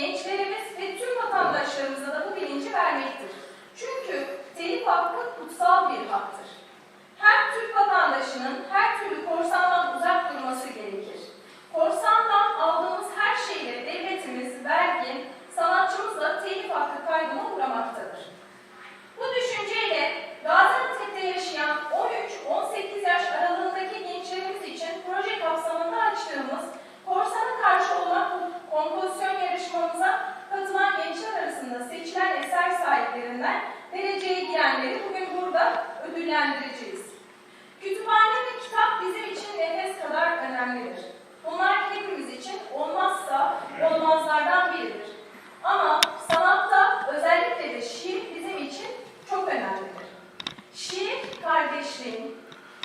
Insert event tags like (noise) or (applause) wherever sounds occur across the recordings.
gençlerimiz ve tüm vatandaşlarımıza da bu bilinci vermektir. Çünkü telif hakkı kutsal bir haktır. Her Türk vatandaşının her türlü korsandan uzak durması gerekir. Korsandan aldığımız her şeyle devletimiz, vergi, sanatçımızla telif hakkı kaybına uğramaktadır. Bu düşünceyle Gaziantep'te yaşayan 13-18 yaş aralığındaki gençlerimiz için proje kapsamında açtığımız korsana karşı olan kompozisyon yarışmamıza katılan gençler arasında seçilen eser sahiplerinden dereceye girenleri bugün burada ödüllendireceğiz. Kütüphane ve kitap bizim için nefes kadar önemlidir. Bunlar hepimiz için olmazsa olmazlardan biridir. Ama sanatta özellikle de şiir bizim için çok önemlidir. Şiir kardeşliğin,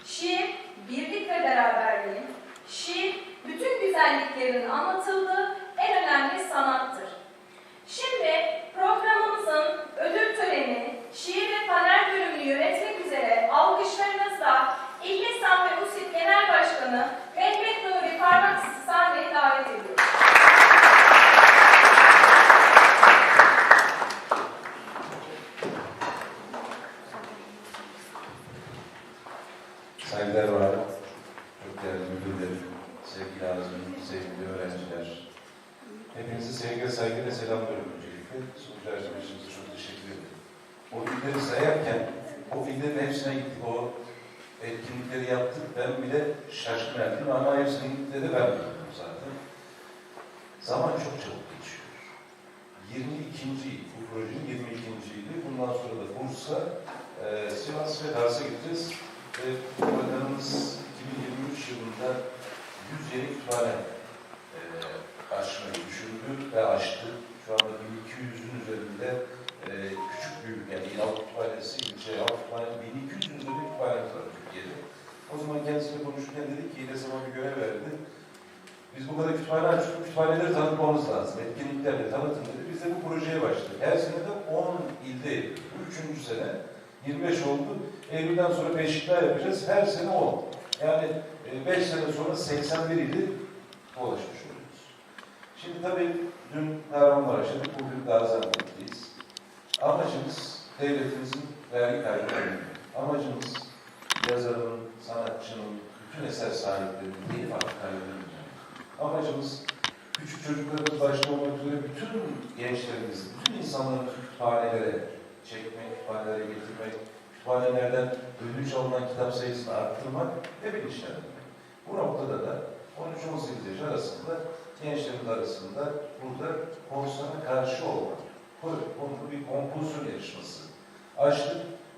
şiir birlik ve beraberliğin, şiir bütün güzelliklerin anlatıldığı en önemli sanattır. Şimdi programımızın ödül töreni, şiir ve panel bölümünü yönetmek üzere alkışlarınızla İllisan ve USİT Genel Başkanı Mehmet Nuri Parmaksız'ı sahneye davet ediyoruz. Saygılar var. Çok değerli müdürlerim, sevgili Azmi, sevgili öğrenciler. Hepinizi sevgi ve selamlıyorum öncelikle. Sunucu arkadaşımıza çok teşekkür ederim. O filmleri sayarken, o filmlerin hepsine gittik, o etkinlikleri yaptık. Ben bile şaşkın erdim ama hepsine gittiğinde de ben bilmiyorum zaten. Zaman çok çabuk geçiyor. 22. yıl, bu projenin 22. yılı. Bundan sonra da Bursa, e, Sivas ve Kars'a gideceğiz. Ve bakanımız 2023 yılında 100 yeni kütüphane e, açmayı düşündü ve açtı. Şu anda 1200'ün üzerinde e, küçük büyük yani İl Halk Kütüphanesi, ilçe halk kütüphanesi 1200'ün üzerinde kütüphanemiz var Türkiye'de. O zaman kendisiyle konuşurken dedik ki sana bir görev verdi. Biz bu kadar kütüphane açtık, kütüphaneleri tanıtmamız lazım. Etkinliklerle tanıtın dedi. Biz de bu projeye başladık. Her sene de 10 ilde. Bu üçüncü sene 25 oldu. Eylül'den sonra 5 daha yapacağız. Her sene 10. Yani 5 sene sonra 81 ili dolaşmış oluyoruz. Şimdi tabii dün Kahramanmaraş'ta, bugün Gaziantep'teyiz. Amacımız devletimizin vergi önlemek. Amacımız yazarın, sanatçının, bütün eser sahiplerinin telif hakkı kaybını. Amacımız küçük çocuklarımız başta olmak üzere bütün gençlerimizi, bütün insanları kütüphanelere çekmek, kütüphanelere getirmek, kütüphanelerden ödünç alınan kitap sayısını arttırmak ve bilinçlendirmek. Bu noktada da 13-18 yaş arasında gençlerimiz arasında burada konusuna karşı olmak, konulu bir kompozisyon yarışması açtık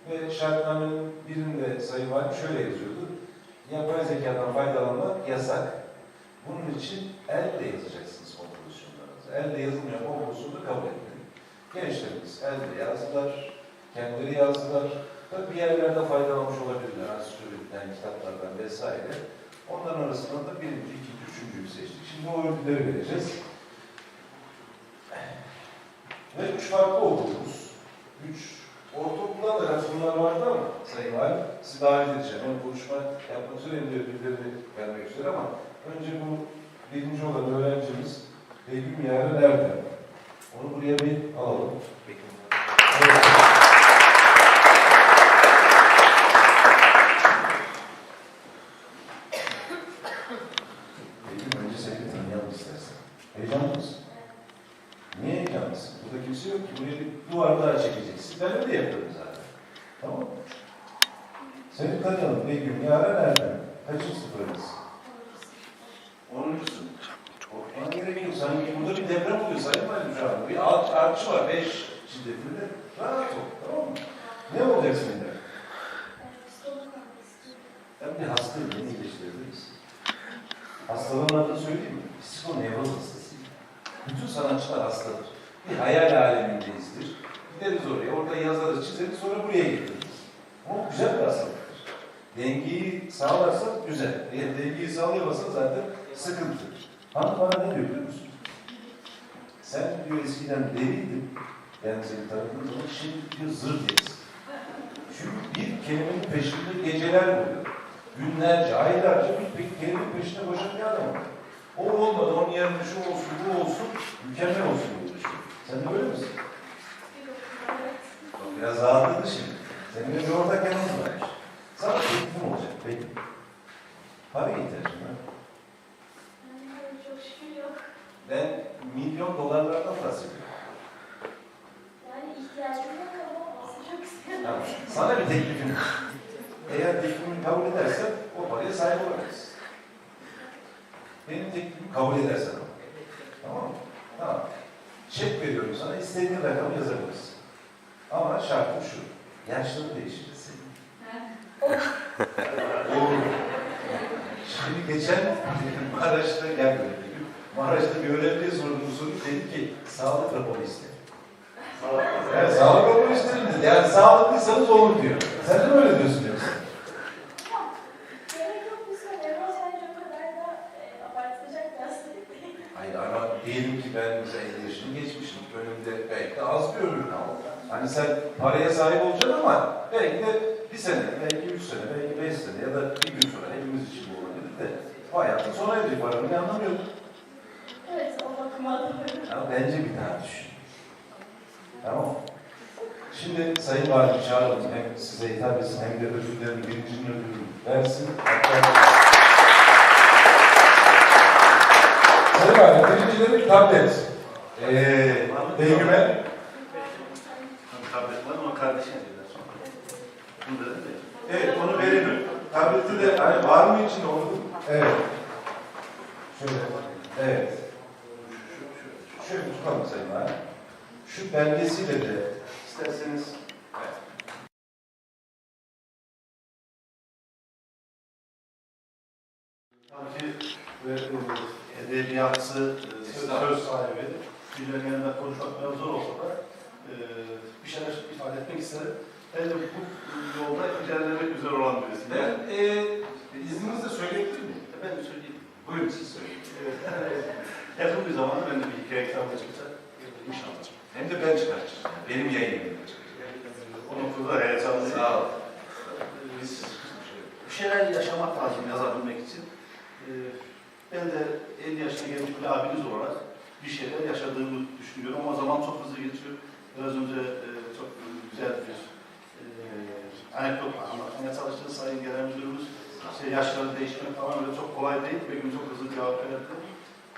ve şartnamenin birinde Sayın Valim şöyle yazıyordu. Yapay zekadan faydalanmak yasak. Bunun için elle yazacaksınız kompozisyonlarınızı. Elle yazılmayan kompozisyonu kabul etmeyin. Gençlerimiz elde yazdılar, kendileri yazdılar. Tabii bir yerlerde faydalanmış olabilirler. Ansiklopediden, kitaplardan vesaire. Onların arasından da birinci, ikinci, üçüncüyü seçtik. Şimdi o ödülleri vereceğiz. Ve üç farklı okulumuz. Üç ortaokulda da katılımlar vardı ama Sayın Valim sizi davet edeceğim. Ön konuşma yapmak üzere elinde ödüllerini vermek üzere ama önce bu birinci olan öğrencimiz Begüm Yaren Erdem. Onu buraya bir alalım. Evet. Begüm önce seni bir tanıyalım istersen. Heyecanlı mısın? Niye heyecanlısın? Burada kimse yok ki. Buraya bir duvar daha çekeceksin. Ben öyle yapıyorum zaten. Tamam mı? Seni tanıyalım Begüm Yaren Erdem. Kaçıncı sınıfındasın? Onuncusun. Korkmana gerek yok. Sanki burada bir deprem oluyor Sayın Valim şu an. Bir alt artçı var. Beş şiddetinde. Rahat ol. Tamam mı? Ne olacaksın yine? Ben bir hastayım. Beni iyileştirebiliriz. Hastalığın adını söyleyeyim mi? Psikonevroz hastasıyım. Bütün sanatçılar hastadır. Bir hayal alemindeyizdir. Gideriz oraya, orada yazarız, çizeriz, sonra buraya getiririz. Ama bu güzel bir hastalıktır. Dengeyi sağlarsak güzel. Eğer dengeyi sağlayamazsan zaten sıkıntı. Hanım bana ne diyor biliyor musun? Sen diyor eskiden Yani seni tanıdığım zaman şimdi diyor zır değilsin. Çünkü bir kelimenin peşinde geceler buluyor. Günlerce, aylarca bir kelimenin peşinde koşan bir adam. O olmadı, onun yerine şu olsun, bu olsun, mükemmel olsun uğraşıyor. Sen de öyle misin? Bak Biraz rahatladı şimdi. Senin de ortak yanımız varmış. Sana teklifim olacak, peki. Para ihtiyacın var. Çok şükür yok. Ben milyon dolarlardan bahsediyorum. kabul edersen o paraya sahip olacaksın. Benim teklifimi kabul edersen ama. Tamam mı? Tamam. Çek veriyorum sana, istediğin rakamı yazabilirsin. Ama şartım şu, yaşları değiştirsin. Doğru. Şimdi geçen Maraş'ta geldi. Maraş'ta bir öğrenciye sorumlusu dedi ki, sağlık raporu istedim. Evet, sağlık raporu istedim dedi. Yani sağlıklıysanız olur diyor. Sen de mi öyle diyorsun yoksa? Gerek yok bir sene. Ama sence o kadar da e, abartılacak biraz değil. Hayır ama diyelim ki ben mesela 50 yaşını geçmişim. Önümde belki de az bir ömür kaldı. Hani sen paraya sahip olacaksın ama belki de bir sene, belki üç sene, belki beş sene ya da bir gün sonra hepimiz için bu olabilir de hayatın sona erecek paranın bir anlamı yok. Evet, o bakıma Ama bence bir daha düşün. Tamam Şimdi Sayın Valim çağıralım. Hem size hitap etsin hem de ödüllerin birincinin ödülünü versin. Hatta... Sayın Valim birincileri tablet. Ee, Beygüme. Tablet var ama kardeşine dediler sonra. Bunu dedim de. Evet onu verelim. Tableti de hani var mı içinde onu? Evet. Şöyle. Evet. Şöyle tutalım Sayın Valim. Şu belgesiyle de isterseniz e, edebiyatçı, e, söz sahibi, birilerinin yanında konuşmak biraz zor olsa da e, bir şeyler ifade etmek isterim. Ben de bu yolda ilerlemek üzere olan birisiyim. Ben e, izninizle söyleyebilir miyim? Ben de söyleyeyim. Buyurun siz söyleyin. E, Yakın bir zamanda ben de bir hikaye kitabı çıkacak. İnşallah. Hem de ben çıkartacağım. Benim yayınımda çıkacak. O noktada heyecanlıyım. Sağ ol. Biz bir şeyler yaşamak lazım yazabilmek için. Ee, Ben de 50 yaşına gelmiş bir abiniz olarak bir şeyler yaşadığımı düşünüyorum ama zaman çok hızlı geçiyor. Biraz önce e, çok güzel bir e, anekdot anlatmaya çalıştı Sayın Genel Müdürümüz. İşte yaşları değişmek falan öyle çok kolay değil. Begüm çok hızlı cevap verdi.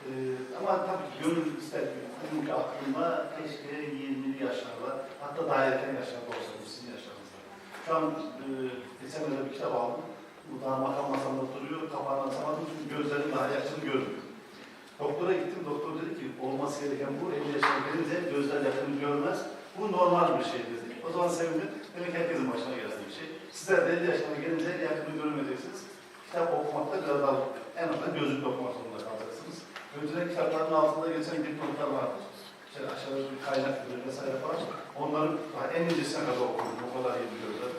Ee, ama tabii ki gönül ister ki bugünkü aklımda keşke 20'li yaşlarda hatta daha erken yaşlarda olsa bu sizin yaşlarınızda. Şu an e, geçenlerde bir kitap aldım. Bu daha makam masamda duruyor. Kapağını açamadım çünkü gözlerim daha yakını görmüyor. Doktora gittim. Doktor dedi ki olması gereken bu. 50 yaşına gelince gözler yakını görmez. Bu normal bir şey dedi. O zaman sevindim. Demek herkesin başına gelen bir şey. Sizler de 50 yaşına gelince yakını görmeyeceksiniz. Kitap okumakta biraz daha en azından gözlükle okumak zorunda kalacaksınız. Önceden kitapların altında geçen dipnotlar vardır. İşte aşağıda bir kaynak gibi vesaire falan. Onları en incesine kadar okudum. O kadar iyi biliyorlar.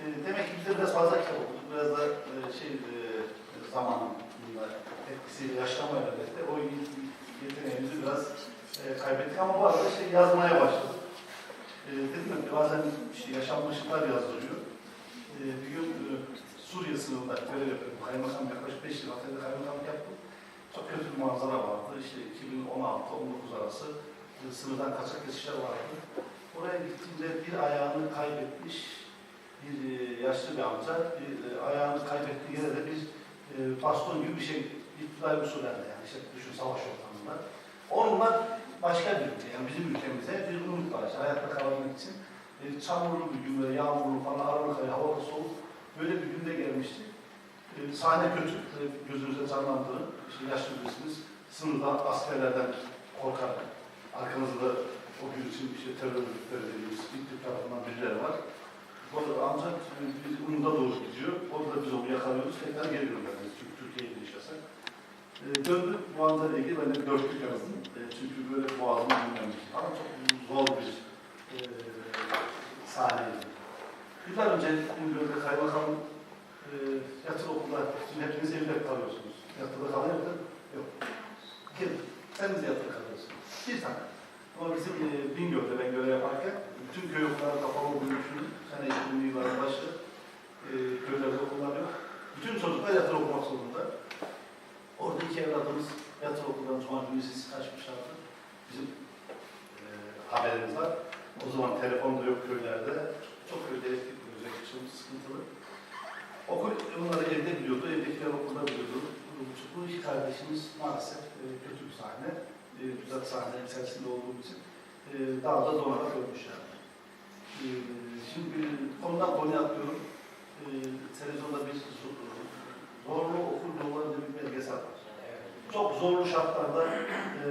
E, demek ki biz de biraz fazla kitap okuduk. Biraz da e, şey e, zamanında etkisiyle yaşlanmayla birlikte o yeteneğimizi biraz e, kaybettik. Ama bu arada işte yazmaya başladık. E, dedim ya bazen işte yaşanmışlıklar yazdırıyor. E, bir gün e, Suriye sınırında görev yapıyorum. Kaymakam yaklaşık 5 yıl Hatay'da kaymakamlık yaptım. Çok kötü bir manzara vardı. İşte 2016-19 arası e, sınırdan kaçak geçişler vardı. Oraya gittiğimde bir ayağını kaybetmiş bir e, yaşlı bir amca bir e, ayağını kaybettiği yere de bir e, baston gibi bir şey iktidar usullerle yani işte düşün savaş ortamında. Onunla başka bir ülke yani bizim ülkemize bir umut var. İşte hayatta kalabilmek için e, çamurlu bir gün böyle yağmurlu falan aralık ayı hava da soğuk böyle bir günde gelmişti. E, sahne kötü e, gözünüze canlandırın. İşte yaşlı birisiniz. Sınırda askerlerden korkar. Arkanızda o gün için işte terör örgütleri dediğimiz İdlib tarafından birileri var. Orada amca biz Umut'a doğru gidiyor. Orada biz onu yakalıyoruz. Tekrar geri gönderiyoruz. Çünkü Türkiye'ye gidiş yasak. E, döndük Boğaz'la ilgili ben de dörtlük yazdım. E, çünkü böyle Boğaz'ın bilmemiş. Ama çok zor bir e, sahneydi. Yıllar önce İngilizce kaymakam e, yatılı okulda, şimdi hepiniz evde kalıyorsunuz. Yatılı kalıyor mu? Yok. Kim? Sen de yatılı kalıyorsun. Bir tane. Ama bizim e, Bingöl'de ben görev yaparken bütün köy okulları kapalı olduğunu düşünün. Sene 2000'li yılların başı e, köylerde okullar yok. Bütün çocuklar yatılı okumak zorunda. Orada iki evladımız yatılı okuldan cuma günü siz kaçmışlardı. Bizim e, haberimiz var. O zaman telefon da yok köylerde. Çok köyde elektrik özellikle çok sıkıntılı. Okul onları evde biliyordu, evdekiler okulda biliyordu. Bu iki kardeşimiz maalesef e, kötü bir sahne. E, güzel sahne içerisinde olduğum için e, dağda donarak ölmüşler. E, şimdi konudan konuya atlıyorum. e, televizyonda bir zo- zorlu okul yolları diye bir belgesel var. Çok zorlu şartlarda e,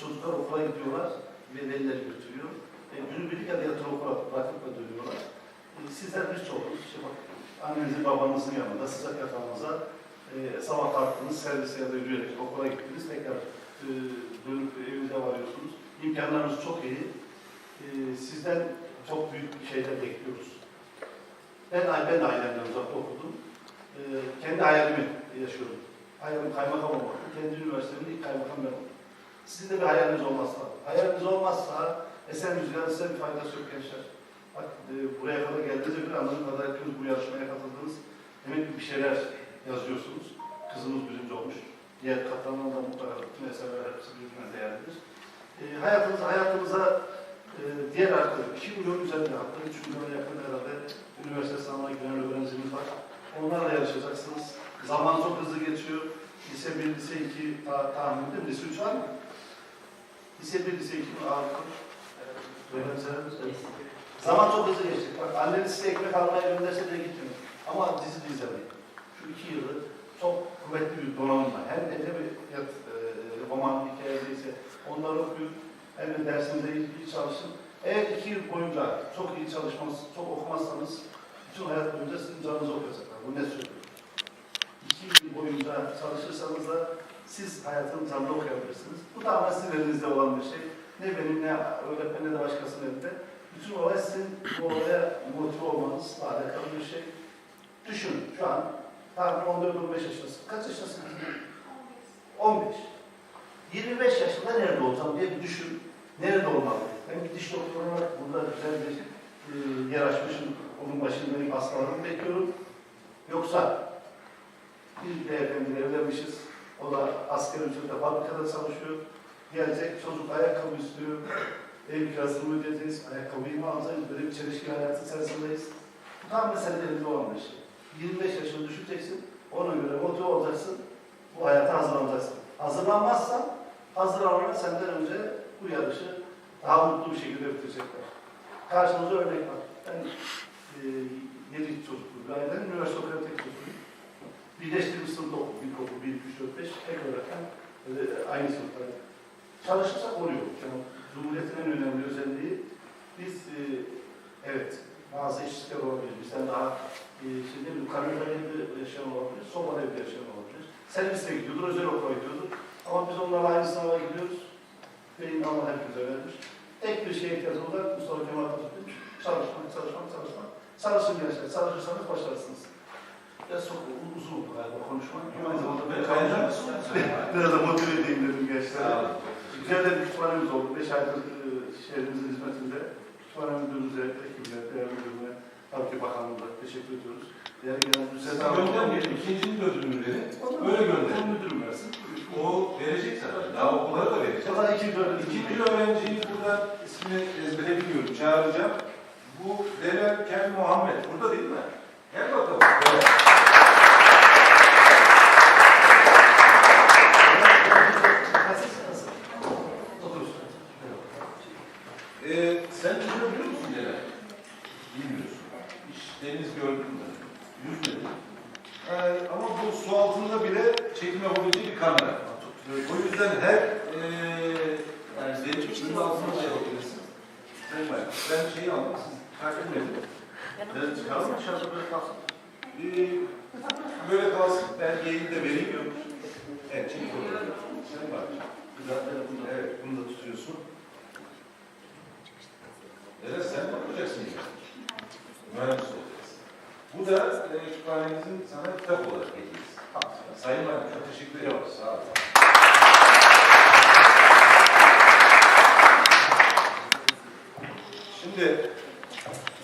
çocuklar okula gidiyorlar ve velileri götürüyor. E, günübirlik ya da yatılı okula bırakıp da dönüyorlar. E, sizler birçoğunuz, işte bak, annenizin babanızın yanında sıcak yatağınıza e, sabah kalktınız, servise ya da yürüyerek okula gittiniz, tekrar e, dönüp evinize varıyorsunuz. İmkanlarınız çok iyi. E, sizden çok büyük şeyler bekliyoruz. Ben, ben de ailemden uzakta okudum. E, kendi hayalimi yaşıyorum. Hayalim kaymakam olmak. Kendi üniversitemin ilk kaymakam ben oldum. Sizin de bir hayaliniz olmazsa, hayaliniz olmazsa Esen Rüzgar'ın size bir faydası yok gençler. Bak e, buraya kadar geldiğinizde bir anladığım kadar bu yarışmaya katıldınız. Demek ki bir şeyler yazıyorsunuz. Kızımız birinci olmuş. Diğer katılanlar da mutlaka bütün eserler hepsi birbirine değerlidir. E, hayatınıza, hayatımıza e, diğer artı 2 milyon üzerinde hatta 3 milyona yakın herhalde üniversite sınavına giren öğrencimiz var. Onlarla yarışacaksınız. Zaman çok hızlı geçiyor. Lise 1, lise 2 ta tahmin edin. Lise 3 var mı? Lise 1, lise 2 mi ağırlıklı? Öğrencilerimiz de. Zaman çok hızlı geçti. Bak anneniz size ekmek almaya gönderse de gitmeyin. Ama dizi de izlemeyin. Şu iki yılı çok kuvvetli bir donanımla. De ne bir yat, e, roman hikayesi onları okuyun. Hem de dersinize iyi, iyi çalışın. Eğer iki yıl boyunca çok iyi çalışmaz, çok okumazsanız bütün hayat boyunca sizin canınızı okuyacaklar. Bu ne söylüyor? İki yıl boyunca çalışırsanız da siz hayatın canını okuyabilirsiniz. Bu tamamen sizin elinizde olan bir şey. Ne benim ne öğretmen ne de başkasının elinde. Bütün olay sizin bu olaya motive olmanızla alakalı bir şey. Düşünün şu an tahmin 14-15 yaşındasın. Kaç yaşındasın? 15. 25 yaşında nerede olacağım diye bir düşün. Nerede olmalıyım? Ben bir diş doktoru olarak burada güzel bir e, yer açmışım. Onun başındayım, hastalarımı bekliyorum. Yoksa bir beyefendi evlenmişiz. O da asker ücretle fabrikada çalışıyor. Gelecek çocuk ayakkabı istiyor. Ev kirasını ödeyeceğiz? Ayakkabıyı mı alacağız? Böyle bir çelişki hayatı içerisindeyiz. Bu tam mesele elinde olan bir şey. 25 yaşını düşeceksin. Ona göre motive olacaksın. Bu hayata hazırlanacaksın. Hazırlanmazsan hazırlanana senden önce bu yarışı daha mutlu bir şekilde bitirecekler. Karşımızda örnek var. Ben e, yedi çocuklu bir aileden üniversite okuyan tek çocuğum. Birleştirilmiş sınıfta okudum. İlkokul 1, 2, 3, 4, 5 tek öğretmen. Aynı sınıftaydık. Çalışırsak oluyor. Yani Cumhuriyet'in en önemli özelliği biz e, evet bazı eşitlikler olabilir. Bizden daha e, şimdi bir kamyon evinde yaşayan olabilir, sobalı evde yaşayan olabilir. Serviste gidiyordur, özel okula gidiyordur. Ama biz onlarla aynı sınava gidiyoruz. Beyin Allah hepimize vermiş. Tek bir şeye ihtiyacımız var. Mustafa Kemal Atatürk. Çalışmak, çalışmak, çalışmak. Çalışın gençler. Çalışırsanız başarırsınız. Biraz çok uzun oldu galiba konuşmak. Aynı zamanda ben Kaynar mısın? (laughs) Biraz da motive edeyim dedim olun. Güzel de bir kütüphanemiz oldu. Beş aydır e, şehrimizin hizmetinde. Kütüphane müdürümüze, ekibine, değerli tabii ki bakanlığına teşekkür ediyoruz. Diğer genel müdür Siz göndermeyelim. İkincinin verin. Öyle gönderin. Müdürüm versin. O verecek zaten. Daha okullara da verecek. O zaman iki öğrenci. İkinci öğrenciyi buradan ismini ezbere biliyorum. Çağıracağım. Bu Delal Kel Muhammed. Burada değil mi? Gel bakalım. Evet. Nasılsın? Nasıl? Oturursun. Ee, sen yüzme biliyor musun Delal? Bilmiyorsun. Hiç deniz gördün mü? Yüzmedin. Ee, ama bu su altında bile çekim yapabileceği bir kamera. O yüzden her ee, yani benim suyun altında da yapabilirsin. Sen bak, ben şeyi aldım, siz takip edin. Ben çıkarım mı? Şarjı böyle kalsın. Ee, böyle kalsın, ben yayını da vereyim. Evet, çek bakalım. Sen bak. Güzel telefonda. Evet, bunu da tutuyorsun. Evet, sen ne yapacaksın ya? Mühendis olacaksın. Bu da e, kütüphanemizin sana kitap olarak hediyesi. Sayın Valim, çok teşekkür ederim. Sağ olun. Şimdi,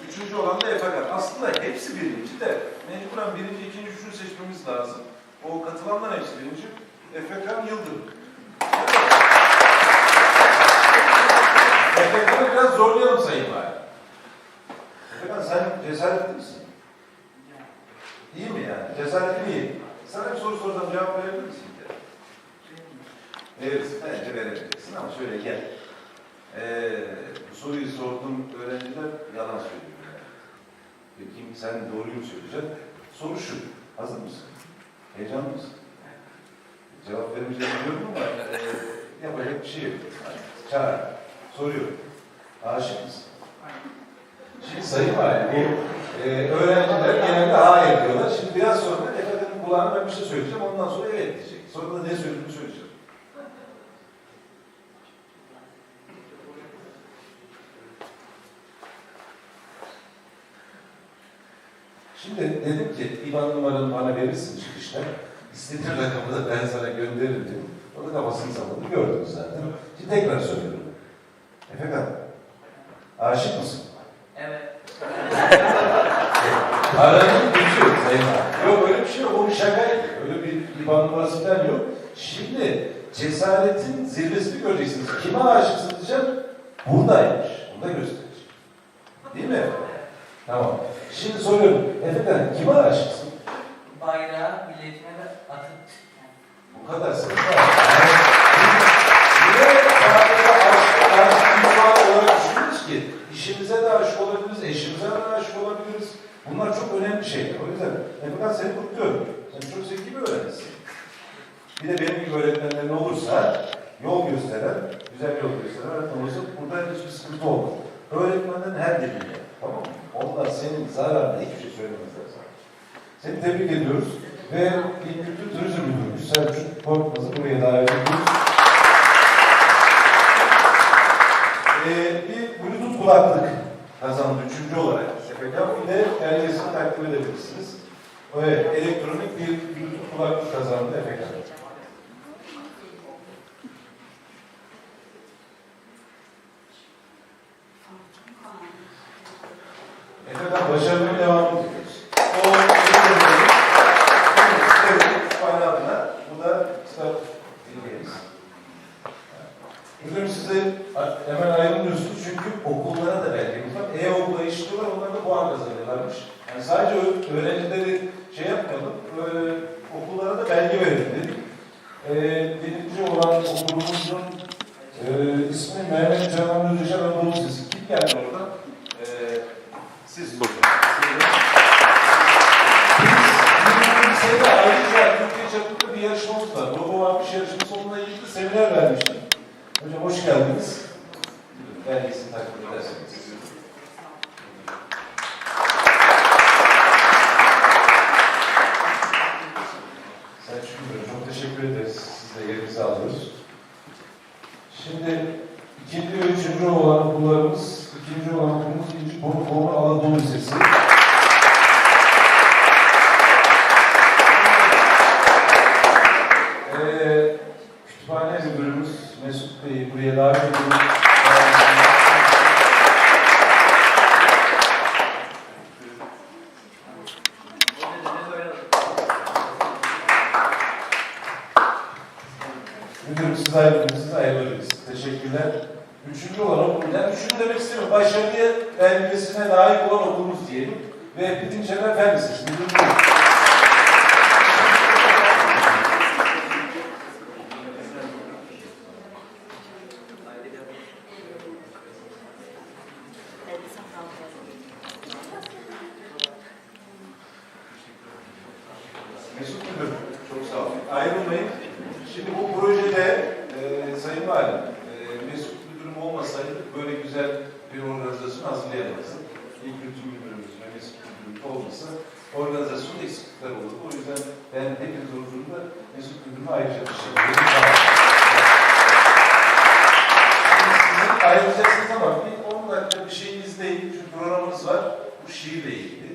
üçüncü olan da EFAKAT. Aslında hepsi birinci de, mecburen birinci, ikinci, üçüncü seçmemiz lazım. O birinci. Efekan Yıldırım. Efekan'ı biraz zorlayalım Sayın Valim. Efekan sen cesaretli misin? İyi mi yani? Cesaretli iyi. Sana bir soru sorsam cevap verebilir misin? Verirsin. Bence verebilirsin ama şöyle gel. Ee, bu soruyu sorduğum öğrenciler yalan söylüyor. Yani. Peki sen doğruyu mu söyleyeceksin? Soru şu, hazır mısın? Heyecanlı mısın? Cevap vermeyeceğini biliyorum ama e, yapacak bir şey yok. Çağır, soruyorum. Aşık mısın? Sayın var bu e, öğrenciler genelde hayır diyorlar. Şimdi biraz sonra Efe'nin kulağına ben bir şey söyleyeceğim. Ondan sonra evet diyecek. Sonra da ne söylediğini söyleyeceğim. Şimdi dedim ki İvan numaranı bana verirsin çıkışta. İstediğin rakamı da ben sana gönderirim dedim. O da kafasını salladı. Gördünüz zaten. Şimdi tekrar söylüyorum. Efekan, aşık mısın? Evet. Aranın gücü Sayın abi. Yok öyle bir şey yok. O bir şakaydı. Öyle bir İvan numarası falan yok. Şimdi cesaretin zirvesini göreceksiniz. Kime aşıksın diyeceğim. Buradaymış. Burada gösterecek. Değil mi? Tamam. Şimdi soruyorum. Efendim kime aşıksın? Bayrağı milletime de atıp Bu kadar sınıf var. Niye sadece aşk, aşk, düşman olarak düşünürüz ki? İşimize de aşık olabiliriz, eşimize de aşık olabiliriz. Bunlar çok önemli şeyler. O yüzden Efekan seni kutluyorum. Sen çok zeki bir öğrencisin. Bir de benim gibi öğretmenlerin olursa, yol gösteren, güzel yol gösteren öğretmen olursa burada hiçbir sıkıntı olmaz. Öğretmenlerin her dilinde. Tamam mı? Onlar senin zararına hiçbir şey söylemezler sana. Seni tebrik ediyoruz ve İl Kültür Turizm Müdürümüz Selçuk Korkmaz'ı buraya davet ediyoruz. Ee, bir Bluetooth kulaklık kazandı üçüncü olarak. Efendim bir de belgesini takdim edebilirsiniz. Evet, elektronik bir Bluetooth kulaklık kazandı efendim. Efendim başarılı devam ediyoruz. O adına. Bu da kitap bilginiz. Müdürüm size hemen ayrılmıyorsunuz çünkü okullara da belgemiz var. E-okulda işliyorlar, onlar da puan kazanıyorlarmış. Yani sadece ö- öğrencileri şey yapmayalım, e, okullara da belge verelim dedik. E, birinci olan okulumuzun e, ismi Mehmet Canan Özdeşen Anadolu Lisesi. Kim geldi orada? E, siz. Burada. Biz lisede ayrıca Türkiye çapında bir yarışmamız var. Logo varmış yarışması onunla ilgili seminer vermiştim. Hocam hoş geldiniz. Belgesini takdim ederseniz. Selçuk Müdürüm çok teşekkür ederiz. Siz de yerinizi alıyoruz. Şimdi ikinci ve üçüncü olan okullarımız, ikinci olan okulumuz İnci Bolu Bolu Anadolu Lisesi. Ee, kütüphane müdürümüz Mesut Bey'i buraya davet ediyoruz. Müdürüm siz ayrıldınız, siz ayrıldınız. Teşekkürler. Üçüncü olan okul, yani üçüncü demek istemiyorum. Başarıya belgesine layık olan okulumuz diyelim. Ve Pirinçeler Fen Lisesi. Müdürüm buyurun. Mesut çok sağ olun. Ayrılmayın. Şimdi bu projede e, Sayın Valim, e, Mesut Müdürüm olmasaydı böyle güzel bir organizasyon hazırlayamazdık. İlk Kültür Müdürümüz ve Mesut Müdürümüz olmasa organizasyonda eksiklikler olurdu. O yüzden ben hepiniz huzurunda Mesut Müdürüm'e ayrıca teşekkür ederim. Şimdi Sizin ayrılacaksınız ama bir 10 dakika bir şey izleyin. Çünkü programımız var. Bu şiirle ilgili.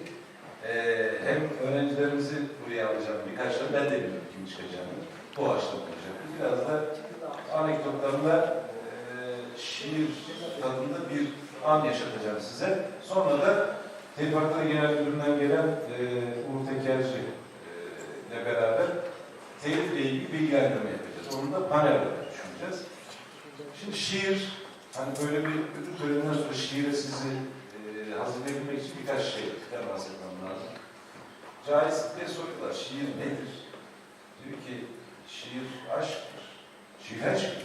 Ee, hem öğrencilerimizi buraya alacağım birkaç tane ben de bilmiyorum kim çıkacağını. Bu açıdan olacak. Biraz da anekdotlarla şiir tadında bir an yaşatacağım size. Sonra da Telif Hakları Genel Müdürlüğü'nden gelen e, Uğur Tekerci e, ile beraber telifle ilgili bilgilendirme yapacağız. Onu da panel olarak düşüneceğiz. Şimdi şiir, hani böyle bir ödül töreninden sonra şiire sizi e, hazırlayabilmek için birkaç şeyden bahsetmem lazım. Diye soruyorlar, şiir nedir? Diyor ki, şiir aşktır. Şiir aşktır.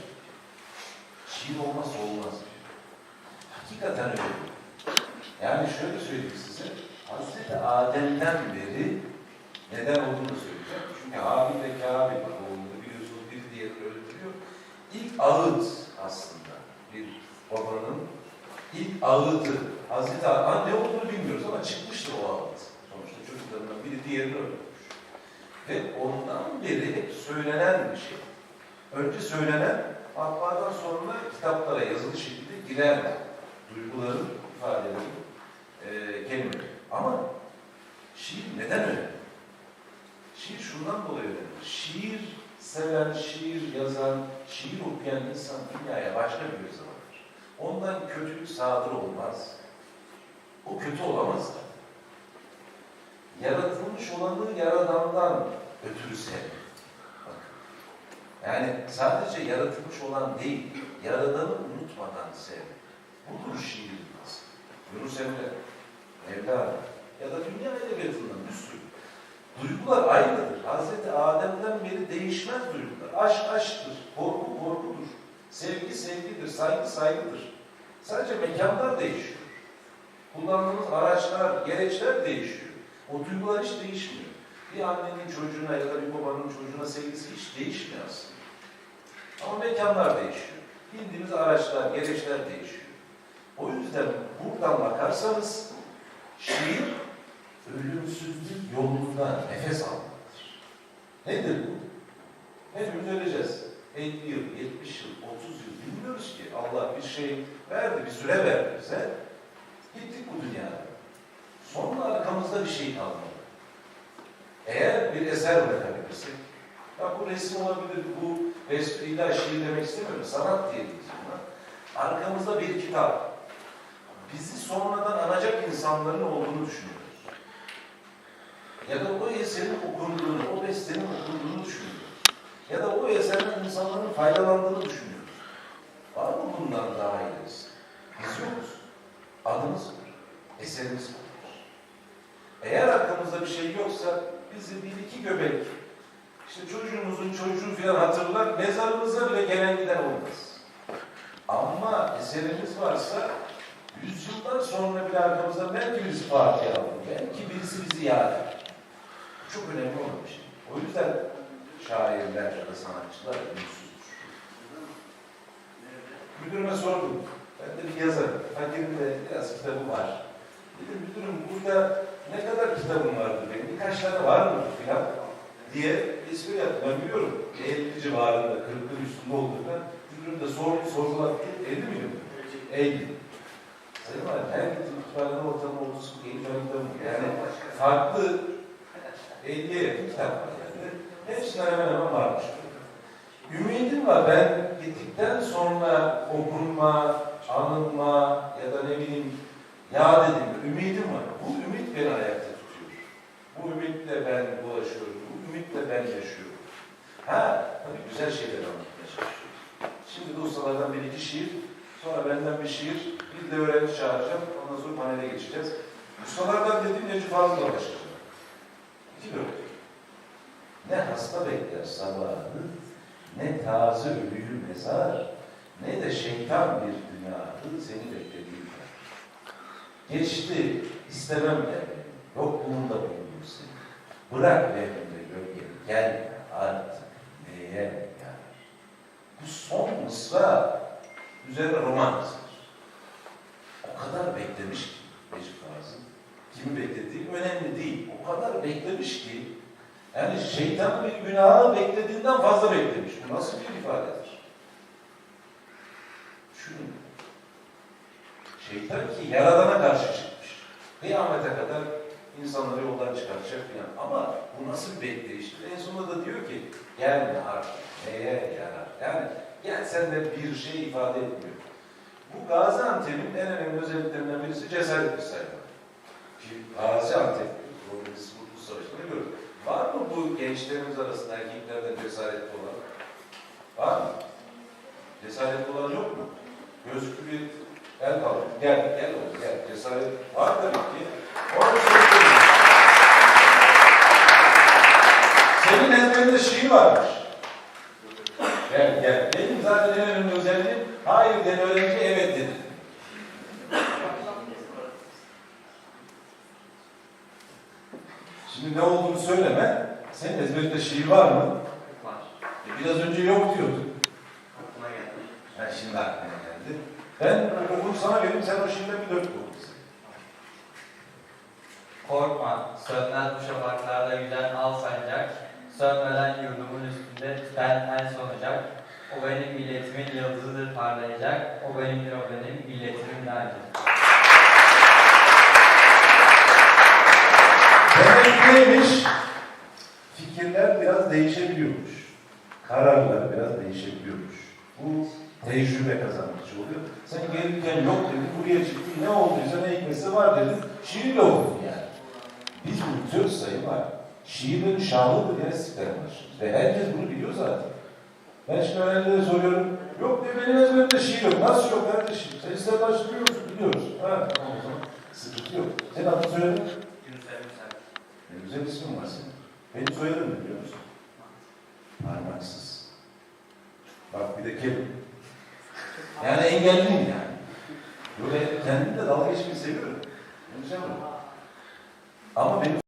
Şiir olmazsa olmaz. Hakikaten öyle. Yani şöyle söyleyeyim size, Hazreti Adem'den beri Neden olduğunu söyleyeceğim. Çünkü Habil ve Kabil oğlunu biliyorsunuz biri diğerini öldürüyor. İlk ağıt aslında bir babanın ilk ağıtı. Hazreti Adnan ne olduğunu bilmiyoruz ama çıkmıştır o ağıt. Sonuçta çocuklarından biri diğerini öldürmüş. Ve ondan beri söylenen bir şey. Önce söylenen, matbaadan sonra kitaplara yazılı şekilde giren duyguların, ifadelerin, e, kelimeleri. Ama şiir neden önemli? Şiir şundan dolayı önemli. Şiir seven, şiir yazan, şiir okuyan insan dünyaya başka bir göze bakar. Ondan kötülük sadır olmaz. O kötü olamaz. Yaratılmış olanı yaradandan ötürü sevmek. Yani sadece yaratılmış olan değil, yaradanı unutmadan sevmek. Budur şiirin aslı. Yunus Emre, Mevlana ya da dünya edebiyatından bir sürü. Duygular aynıdır. Hazreti Adem'den beri değişmez duygular. Aşk aşktır, korku korkudur, sevgi sevgidir, saygı saygıdır. Sadece mekanlar değişiyor. Kullandığımız araçlar, gereçler değişiyor. O duygular hiç değişmiyor. Bir annenin çocuğuna ya da bir babanın çocuğuna sevgisi hiç değişmiyor aslında. Ama mekanlar değişiyor. Bildiğimiz araçlar, gereçler değişiyor. O yüzden buradan bakarsanız şiir ölümsüzlük yolunda nefes almaktır. Nedir bu? Hepimiz öleceğiz. 50 yıl, 70 yıl, 30 yıl bilmiyoruz ki. Allah bir şey verdi, bir süre verdi bize. Gittik bu dünyada. Sonra arkamızda bir şey kalmadı. Eğer bir eser bırakabilirsek, ya bu resim olabilir, bu resim, illa şiir demek istemiyorum, sanat diyelim buna. Arkamızda bir kitap. Bizi sonradan anacak insanların olduğunu düşünüyoruz. Ya da o eserin okunduğunu, o bestenin okunduğunu düşünüyoruz. Ya da o eserden insanların faydalandığını düşünüyoruz. Var mı bundan daha iyisi? Biz yokuz. Adımız var. Eserimiz var. Aklımızda bir şey yoksa bizi bir iki göbek, işte çocuğumuzun çocuğu falan hatırlar, mezarımıza bile gelen giden olmaz. Ama eserimiz varsa yüzyıllar sonra bile arkamızda belki birisi Fatiha alır, belki birisi bizi. Bu Çok önemli olan bir şey. O yüzden şairler ya da sanatçılar ölümsüzdür. Müdürüme sordum. Ben de bir yazarım. Fakirin de biraz kitabı var. Dedim müdürüm burada ne kadar kitabım vardı benim? Birkaç tane var mı filan diye espri yaptım. Ben biliyorum 50 civarında, 40'ın üstünde olduğunda müdürüm de sor, sorgulattı. 50 milyon. 50. Sayın var, her gittiğim kütüphanede ortalama 30 50 tane kitabım. Yani farklı 50'ye yakın kitap var yani. Hepsinden hemen hemen varmış. Ümidim var ben gittikten sonra okunma, anılma ya da ne bileyim yad edilme ümidim var. Bu ümit beni ayakta tutuyor. Bu ümitle ben dolaşıyorum. Bu ümitle ben yaşıyorum. Ha, tabii güzel şeyler anlatmaya çalışıyorum. Şimdi de ustalardan bir iki şiir, sonra benden bir şiir, bir de öğrenci çağıracağım. Ondan sonra panele geçeceğiz. Ustalardan dediğim Necip Fazıl'la başlayacağım. İki bölüm. Ne hasta bekler sabahı, ne taze ölüyü mezar, ne de şeytan bir günahı seni beklediği kadar. Geçti, istemem derdim, yokluğunda bulundum seni. Bırak benimle gölgeni, gel artık neye yarar. Bu son mısra üzerine roman yazmış. O kadar beklemiş ki Necip Fazıl. Kimi beklediği önemli değil. O kadar beklemiş ki yani şeytan bir günahı beklediğinden fazla beklemiş. Bu nasıl bir ifadedir? Düşünün. Şeytan ki yaradana karşı çıkmış. Kıyamete kadar insanları yoldan çıkartacak falan. Ama bu nasıl bir bekleyiştir? En sonunda da diyor ki gelme artık. Neye yarar? Yani gel sen de bir şey ifade etmiyor. Bu Gaziantep'in en önemli özelliklerinden birisi cesaret bir sayfa. Ki Gaziantep, Kurtuluş Kurtuluş Savaşı'nda görüyoruz. Var mı bu gençlerimiz arasında erkeklerden cesaretli olan? Var mı? Cesaretli olan yok mu? Gözlüklü bir el kaldı. Gel, gel oğlum, gel. Cesaret var tabii ki. Senin ezberinde şiir varmış. Gel, gel. Benim zaten en önemli özelliğim, hayır den öğrenci evet dedi. Şimdi ne olduğunu söyleme. Senin ezberinde şiir var mı? Var. E, biraz önce yok diyordun. Aklıma geldi. Ben şimdi aklıma geldi. Ben okulu sana vereyim, sen o şiirden bir dört okursun. Korkma, sönmez bu şafaklarda yüzen al sancak. Sönmeden yurdumun üstünde tüten el sonacak. O benim milletimin yıldızıdır parlayacak. O benimdir o benim milletimin nerede? Demek neymiş? Fikirler biraz değişebiliyormuş. Kararlar biraz değişebiliyormuş. Bu tecrübe kazanmış oluyor. Sen gelirken yok dedin, buraya çıktın, ne olduysa ne hikmetse var dedin, şiirle okudun yani. Biz bu söz sayı var. Şiirin şahlıdır diye sıklarmış. Ve herkes bunu biliyor zaten. Ben şimdi öğrencilere soruyorum, yok diye benim ezberimde şiir yok. Nasıl yok kardeşim? Sen ister başlıyor musun? Biliyoruz. Ha, tamam o zaman. Sıkıntı yok. Sen adını söyledin. Emre Servis. Ne güzel ismin var senin. Benim soyadım ne biliyor musun? Parmaksız. Bak bir de kelim. Yani engelliyim yani. Böyle kendimle dalga geçmeyi seviyorum. Konuşamıyorum. Ama benim